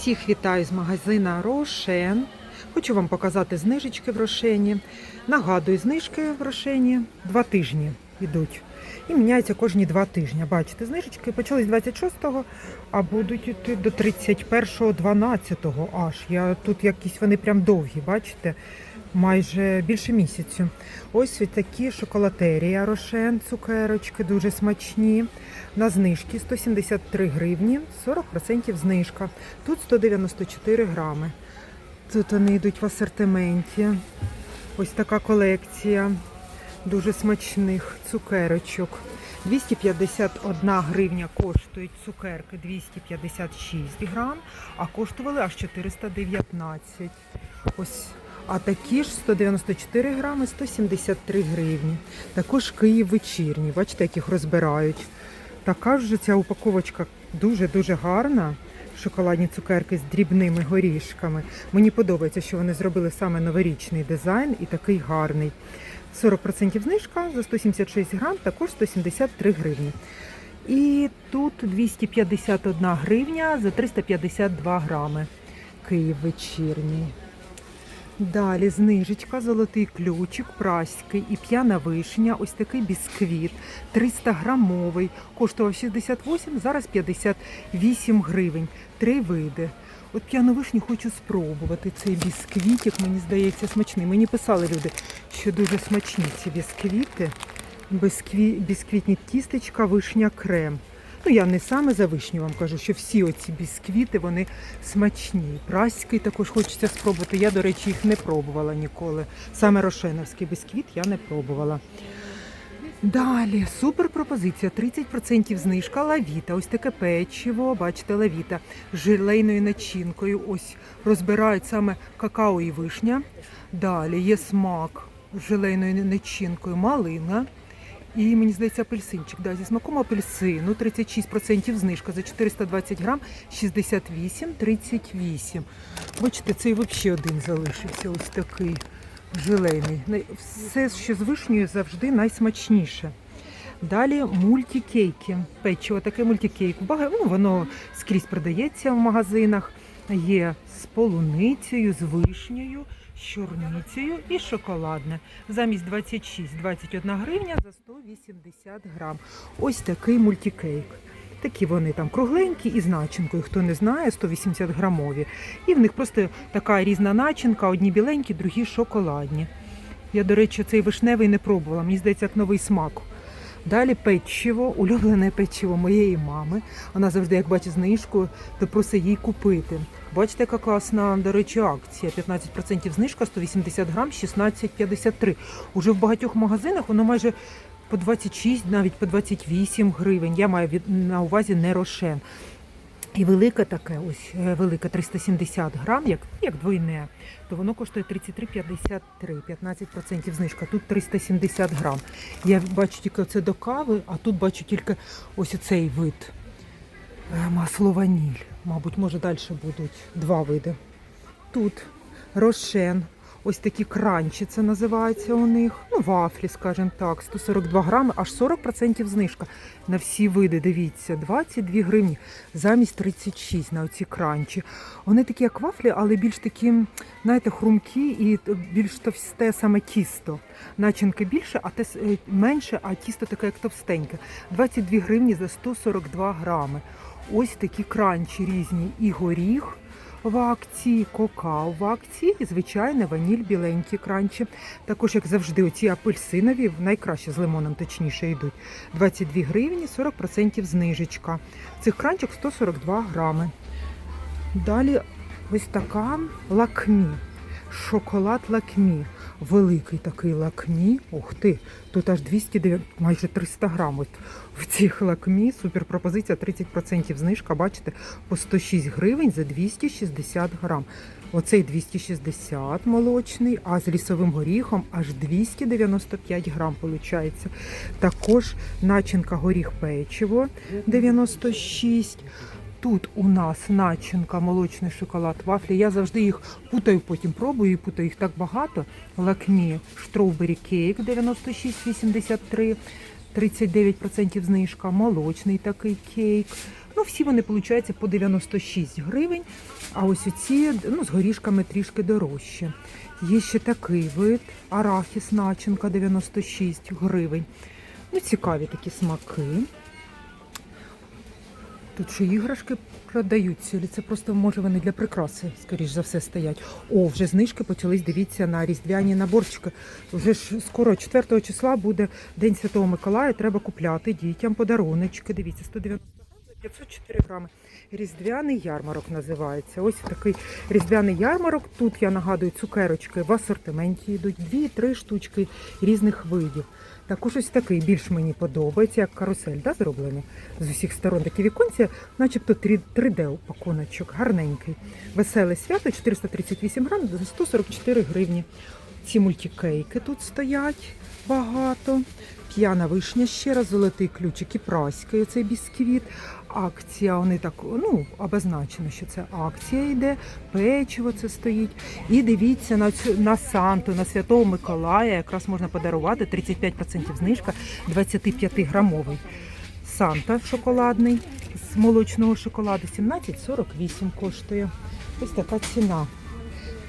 Всіх вітаю з магазина Рошен. Хочу вам показати знижечки в Рошені. Нагадую, знижки в Рошені два тижні йдуть. І міняються кожні два тижні. Бачите, знижечки почались 26-го, а будуть йти до 31-го, 12-го аж. Я, тут якісь вони прям довгі, бачите? Майже більше місяцю. Ось такі шоколатерія Рошен, цукерочки, дуже смачні. На знижки 173 гривні, 40% знижка. Тут 194 грами. Тут вони йдуть в асортименті. Ось така колекція дуже смачних цукерочок. 251 гривня коштують цукерки 256 грам, а коштували аж 419. Ось. А такі ж 194 грами 173 гривні. Також Київ вечірній. Бачите, як їх розбирають. Така ж ця упаковочка дуже-дуже гарна. Шоколадні цукерки з дрібними горішками. Мені подобається, що вони зробили саме новорічний дизайн і такий гарний. 40% знижка за 176 грам, також 173 гривні. І тут 251 гривня за 352 грами. Київ вечірній. Далі знижечка, золотий ключик, праський і п'яна вишня. Ось такий бісквіт, 300 грамовий, коштував 68, зараз 58 гривень. Три види. От п'яну вишню хочу спробувати. Цей бісквітик, мені здається, смачний. Мені писали люди, що дуже смачні ці бісквіти. Бісквітні тістечка, вишня, крем. Ну, я не саме за вишню вам кажу, що всі оці бісквіти, вони смачні. Праський також хочеться спробувати. Я, до речі, їх не пробувала ніколи. Саме рошеновський бісквіт я не пробувала. Далі, супер пропозиція, 30% знижка лавіта. Ось таке печиво, бачите, лавіта з жилейною начинкою. Ось розбирають саме какао і вишня. Далі є смак з жилейною начинкою, малина. І мені здається, апельсинчик. Да, зі смаком апельсину 36% знижка за 420 грам 68,38. Бачите, цей взагалі один залишився. Ось такий жилейний. Най- Все, що з вишнею, завжди найсмачніше. Далі мультикейки. Печиво таке мультикейк. Ну, воно скрізь продається в магазинах. Є з полуницею, з вишнею, з чорницею і шоколадне. Замість 26-21 гривня за 180 грам. Ось такий мультикейк. Такі вони там кругленькі і з начинкою. Хто не знає, 180 грамові. І в них просто така різна начинка, одні біленькі, другі шоколадні. Я, до речі, цей вишневий не пробувала. Мені здається, як новий смак. Далі печиво, улюблене печиво моєї мами. Вона завжди, як бачить знижку, то просить їй купити. Бачите, яка класна, до речі, акція. 15% знижка, 180 грам, 16,53. Уже в багатьох магазинах воно майже по 26, навіть по 28 гривень. Я маю на увазі не рошен. І велике таке, ось е, велике 370 грам, як, як двойне, то воно коштує 33,53, 15% знижка. Тут 370 грам. Я бачу тільки це до кави, а тут бачу тільки ось цей вид. Е, Масло ваніль. Мабуть, може далі будуть два види. Тут рошен. Ось такі кранчі це називається у них. Ну, вафлі, скажімо так, 142 грами, аж 40% знижка на всі види. Дивіться, 22 гривні замість 36 на оці кранчі. Вони такі, як вафлі, але більш такі, знаєте, хрумкі і більш товсте саме тісто. Начинки більше, а те е, менше, а тісто таке, як товстеньке. 22 гривні за 142 грами. Ось такі кранчі різні. І горіх в акції, какао в акції і звичайне ваніль біленькі кранчі. Також, як завжди, оці апельсинові найкраще з лимоном точніше йдуть. 22 гривні, 40% знижечка. Цих кранчик 142 грами. Далі ось така лакмі. Шоколад лакмі. Великий такий лакмі. Ух ти, тут аж 209, майже 300 грам. От в цих лакмі суперпропозиція 30% знижка, бачите, по 106 гривень за 260 грам. Оцей 260 молочний, а з лісовим горіхом аж 295 грам виходить. Також начинка горіх печиво 96. Тут у нас начинка, молочний шоколад, вафлі. Я завжди їх путаю, потім пробую і путаю їх так багато. Лакмі, строубері кейк 96,83. 39% знижка, молочний такий кейк. Ну, всі вони, виходить, по 96 гривень. А ось оці ну, з горішками трішки дорожче. Є ще такий вид, арахіс начинка 96 гривень. Ну, цікаві такі смаки. Тут що іграшки продаються, це просто може вони для прикраси, скоріш за все, стоять. О, вже знижки почались, дивіться, на різдвяні наборчики. Вже ж скоро 4 числа буде День Святого Миколая, треба купляти дітям подаруночки. Дивіться, 190 грам 504 грами. Різдвяний ярмарок називається. Ось такий різдвяний ярмарок. Тут я нагадую, цукерочки в асортименті йдуть, дві-три штучки різних видів. Також ось такий більш мені подобається, як карусель, да, зроблено з усіх сторон. Такі віконці, начебто 3D-упаконочок, гарненький. Веселе свято 438 грам за 144 гривні. Ці мультикейки тут стоять багато. П'яна вишня ще раз, золотий ключик і праський цей бісквіт. Акція, вони так, ну, обозначено, що це акція йде, печиво це стоїть. І дивіться на цю на Санту, на Святого Миколая, якраз можна подарувати 35% знижка, 25-грамовий. Санта шоколадний з молочного шоколаду 17,48 коштує. Ось така ціна.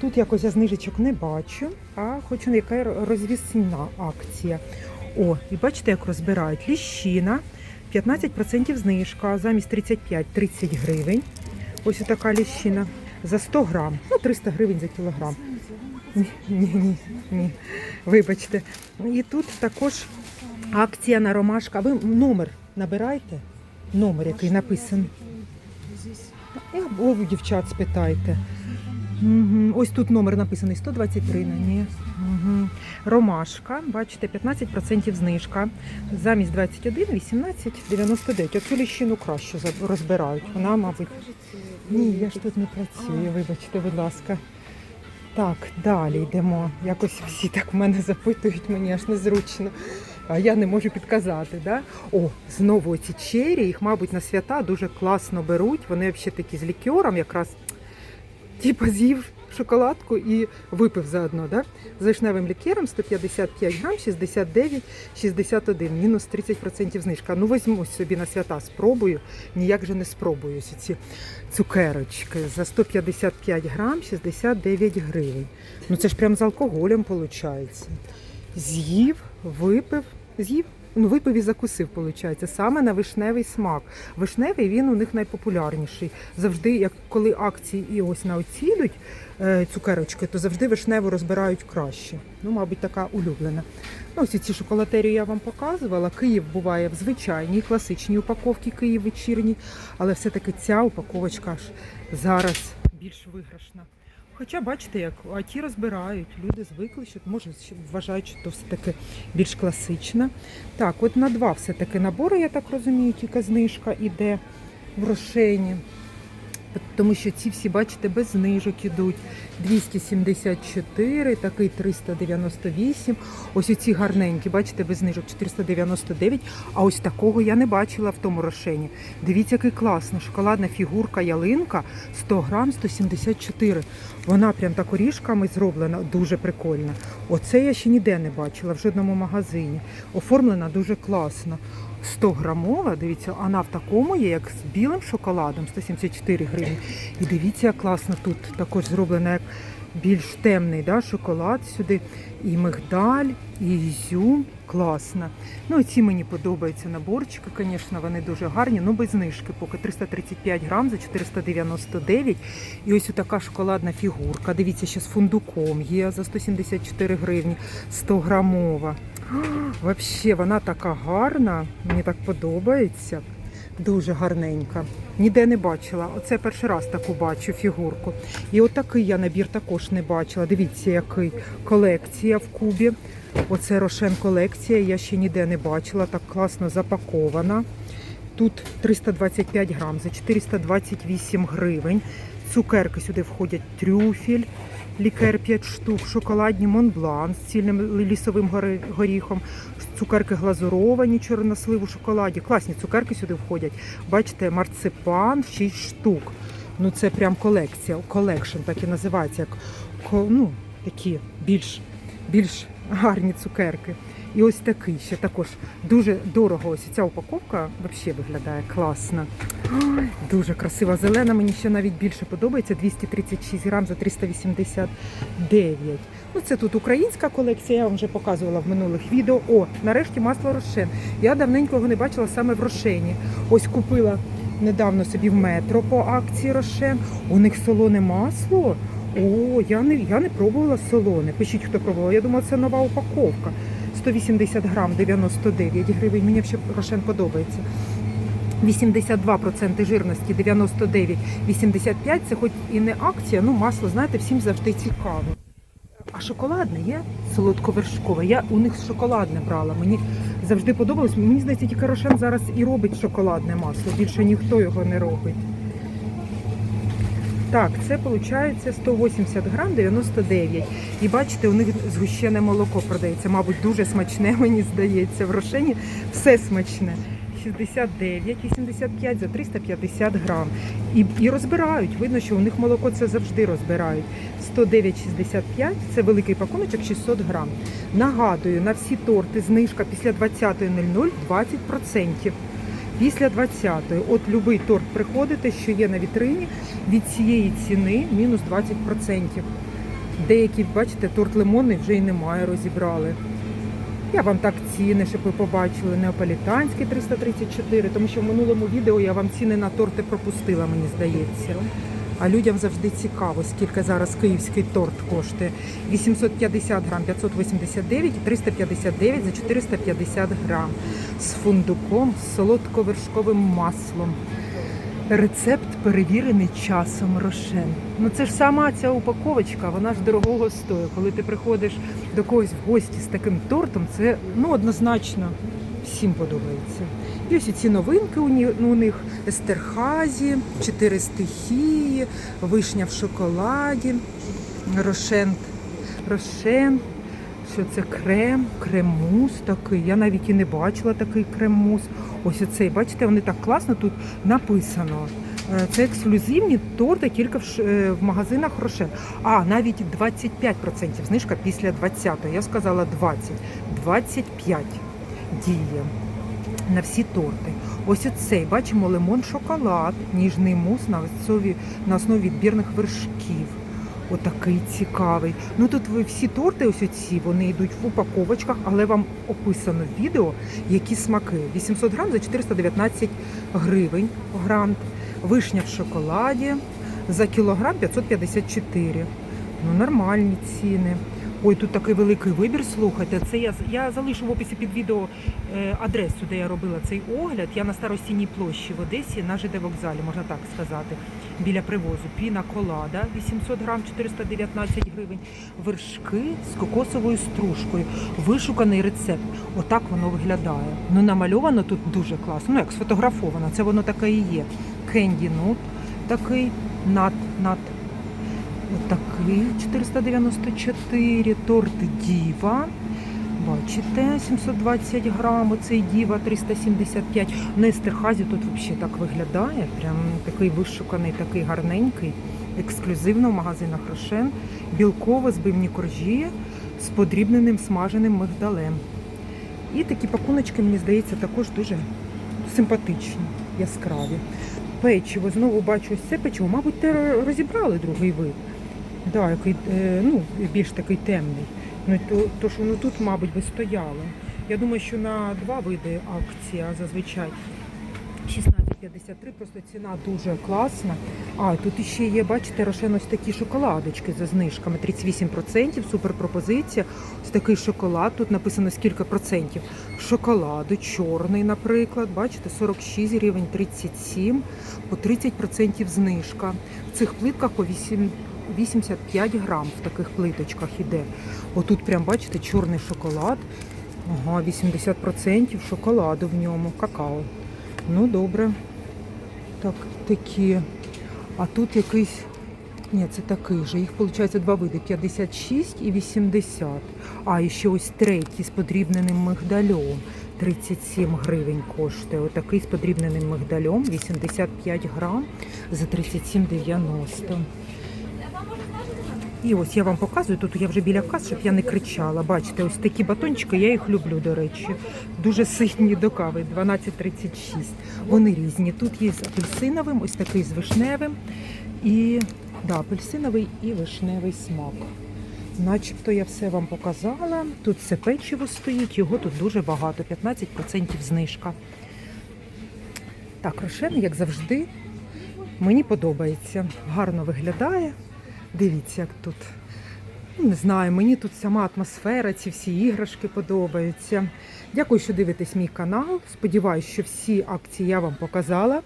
Тут якось я знижечок не бачу, а хочу яка розвісна акція. О, і бачите, як розбирають. Ліщина, 15% знижка, замість 35 30 гривень. Ось така ліщина за 100 грам. Ну, 300 гривень за кілограм. Ні, ні, ні. Вибачте. І тут також акція на ромашка. Ви номер набирайте? Номер, який написаний. Або дівчат спитайте. Ось тут номер написаний 123 на ні. Угу. Ромашка, бачите, 15% знижка. Замість 21, 18, 99. Оцю ліщину краще розбирають. Вона, мабуть. Ні, я ж тут не працюю, вибачте, будь ласка. Так, далі йдемо. Якось всі так в мене запитують, мені аж незручно. А я не можу підказати. Да? О, знову ці чері, їх, мабуть, на свята дуже класно беруть. Вони взагалі такі з лікером, якраз типу з'їв шоколадку і випив заодно. Да? З вишневим лікером 155 грам, 69, 61, мінус 30% знижка. Ну візьму собі на свята, спробую. Ніяк же не спробую ці цукерочки. За 155 грам, 69 гривень. Ну це ж прям з алкоголем виходить. З'їв, випив, з'їв. Ну, випив і закусив, виходить, саме на вишневий смак. Вишневий він у них найпопулярніший. Завжди, як коли акції і ось на оці йдуть е, цукерочки, то завжди вишневу розбирають краще. Ну, мабуть, така улюблена. Ну, ось ці шоколатерію я вам показувала. Київ буває в звичайній класичній упаковці, Київ вечірній, але все-таки ця упаковочка ж зараз більш виграшна. Хоча бачите, як а ті розбирають, люди звикли, що може вважають, що то все таки більш класична. Так, от на два все-таки набори, я так розумію, тільки знижка іде в рошені. Тому що ці всі, бачите, без знижок ідуть. 274, такий 398. Ось оці гарненькі, бачите, без знижок 499. А ось такого я не бачила в тому рошені. Дивіться, який класно. Шоколадна фігурка ялинка 100 грам 174. Вона прям так оріжками зроблена, дуже прикольна. Оце я ще ніде не бачила в жодному магазині. Оформлена дуже класно. 100 грамова, дивіться, вона в такому є, як з білим шоколадом, 174 гривні. І дивіться, класно тут також зроблена як більш темний да, шоколад сюди. І мигдаль, і ізюм. Класно. Ну ці мені подобаються наборчики, звісно, вони дуже гарні, ну без знижки, поки 335 грам за 499. І ось така шоколадна фігурка. Дивіться, ще з фундуком є за 174 гривні, 100 грамова. Взагалі, вона така гарна, мені так подобається. Дуже гарненька. Ніде не бачила. Оце перший раз таку бачу фігурку. І отакий я набір також не бачила. Дивіться, який колекція в кубі. Оце Рошен колекція, я ще ніде не бачила. Так класно запакована. Тут 325 грам за 428 гривень. Цукерки сюди входять трюфель, лікер 5 штук, шоколадні монблан з цільним лісовим горіхом, цукерки глазуровані, чорнослив у шоколаді. Класні цукерки сюди входять. Бачите, марципан 6 штук. Ну це прям колекція, колекшн так і називається. Як ну, такі більш, більш гарні цукерки. І ось такий ще також дуже дорого. Ось ця упаковка взагалі виглядає класно. Дуже красива зелена. Мені ще навіть більше подобається. 236 грам за 389. Ну, це тут українська колекція, я вам вже показувала в минулих відео. О, нарешті масло Рошен. Я давненько його не бачила саме в Рошені. Ось купила недавно собі в метро по акції Рошен. У них солоне масло. О, я не, я не пробувала солоне. Пишіть, хто пробував. Я думала, це нова упаковка. 180 грам 99 гривень. Мені ще Рошен подобається. 82% жирності, 99, 85 це хоч і не акція, ну масло, знаєте, всім завжди цікаво. А шоколадне є? Солодковершкове. Я у них шоколадне брала. Мені завжди подобалось. Мені здається, тільки Рошен зараз і робить шоколадне масло. Більше ніхто його не робить. Так, це виходить 180 грам 99. І бачите, у них згущене молоко продається. Мабуть, дуже смачне, мені здається. В Рошені все смачне. 69, 85 за 350 грам. І, і розбирають. Видно, що у них молоко це завжди розбирають. 109,65 це великий пакуночок 600 грам. Нагадую, на всі торти знижка після 20.00 20%. Після 20-ї, от любий торт приходите, що є на вітрині, від цієї ціни мінус 20%. Деякі, бачите, торт лимонний вже й немає, розібрали. Я вам так ціни, щоб ви побачили, неаполітанський 334, тому що в минулому відео я вам ціни на торти пропустила, мені здається. А людям завжди цікаво, скільки зараз київський торт коштує. 850 грам 589 і 359 за 450 грам. З фундуком, з солодковершковим маслом. Рецепт перевірений часом Рошен. Ну це ж сама ця упаковочка, вона ж дорогого стоїть. Коли ти приходиш до когось в гості з таким тортом, це ну однозначно всім подобається. І ось ці новинки у них естерхазі, чотири стихії, вишня в шоколаді, рошен, рошен. Що це крем, кремус такий. Я навіть і не бачила такий кремус. Ось оцей, бачите, вони так класно тут написано. Е, Це ексклюзивні торти тільки в, е, в магазинах Рошен. А, навіть 25% знижка після 20-го. Я сказала 20. 25 діє на всі торти. Ось оцей, бачимо, лимон шоколад, ніжний мус на основі, на основі відбірних вершків. Отакий цікавий. Ну тут ви всі торти, ось оці, вони йдуть в упаковочках, але вам описано в відео, які смаки. 800 грам за 419 гривень грант. Вишня в шоколаді за кілограм 554. Ну, нормальні ціни. Ой, тут такий великий вибір. Слухайте, це я я залишу в описі під відео е, адресу, де я робила цей огляд. Я на старостійній площі в Одесі на ЖД вокзалі, можна так сказати, біля привозу. Піна колада 800 грам 419 гривень. Вершки з кокосовою стружкою. Вишуканий рецепт. Отак воно виглядає. Ну намальовано тут дуже класно. Ну як сфотографовано, це воно таке і є. Кенді нут такий над над. Отакий 494, торт Діва. Бачите, 720 грам, оцей Діва 375. На естерхазі тут взагалі так виглядає. Прям такий вишуканий, такий гарненький, ексклюзивно в магазинах Рошен. Білково збивні коржі з подрібненим смаженим мигдалем. І такі пакуночки, мені здається, також дуже симпатичні, яскраві. Печиво, знову бачу це печиво. Мабуть, те розібрали другий вид. Да, який е, ну, більш такий темний. Ну, то, то що воно тут, мабуть, би стояло. Я думаю, що на два види акція зазвичай. 16,53, просто ціна дуже класна. А, тут іще є, бачите, рошен ось такі шоколадочки за знижками. 38%, супер пропозиція. Ось такий шоколад. Тут написано скільки процентів. Шоколаду, чорний, наприклад. Бачите, 46 гривень 37, по 30% знижка. В цих плитках по 8, 85 грам в таких плиточках іде. Отут прям, бачите, чорний шоколад. Ага, 80% шоколаду в ньому, какао. Ну, добре. Так, такі. А тут якийсь. Ні, це такий же. Їх виходить два види: 56 і 80. А, і ще ось третій з подрібненим мигдальом. 37 гривень коштує. Отакий з подрібненим мигдальом, 85 грам за 37,90. І ось я вам показую, тут я вже біля кас, щоб я не кричала. Бачите, ось такі батончики, я їх люблю, до речі. Дуже ситні до кави, 12,36. Вони різні. Тут є з апельсиновим, ось такий з вишневим. І да, апельсиновий і вишневий смак. Начебто я все вам показала. Тут все печиво стоїть, його тут дуже багато, 15% знижка. Так, рошен, як завжди, мені подобається. Гарно виглядає. Дивіться, як тут. Ну, Не знаю, мені тут сама атмосфера, ці всі іграшки подобаються. Дякую, що дивитесь мій канал. Сподіваюсь, що всі акції я вам показала.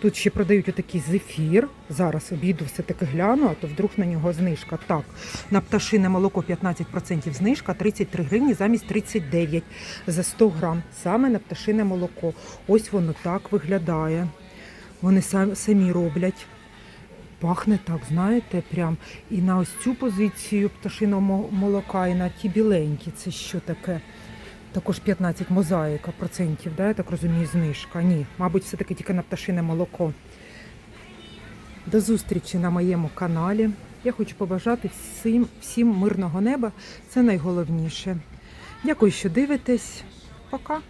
Тут ще продають отакий зефір. Зараз обійду все-таки гляну, а то вдруг на нього знижка. Так, на пташине молоко 15% знижка, 33 гривні замість 39 за 100 грам. Саме на пташине молоко. Ось воно так виглядає. Вони самі роблять. Пахне так, знаєте, прям. І на ось цю позицію пташиного молока, і на ті біленькі. Це що таке? Також 15 мозаїка процентів, да, я так розумію, знижка. Ні, мабуть, все-таки тільки на пташине молоко. До зустрічі на моєму каналі. Я хочу побажати всім, всім мирного неба. Це найголовніше. Дякую, що дивитесь. Пока.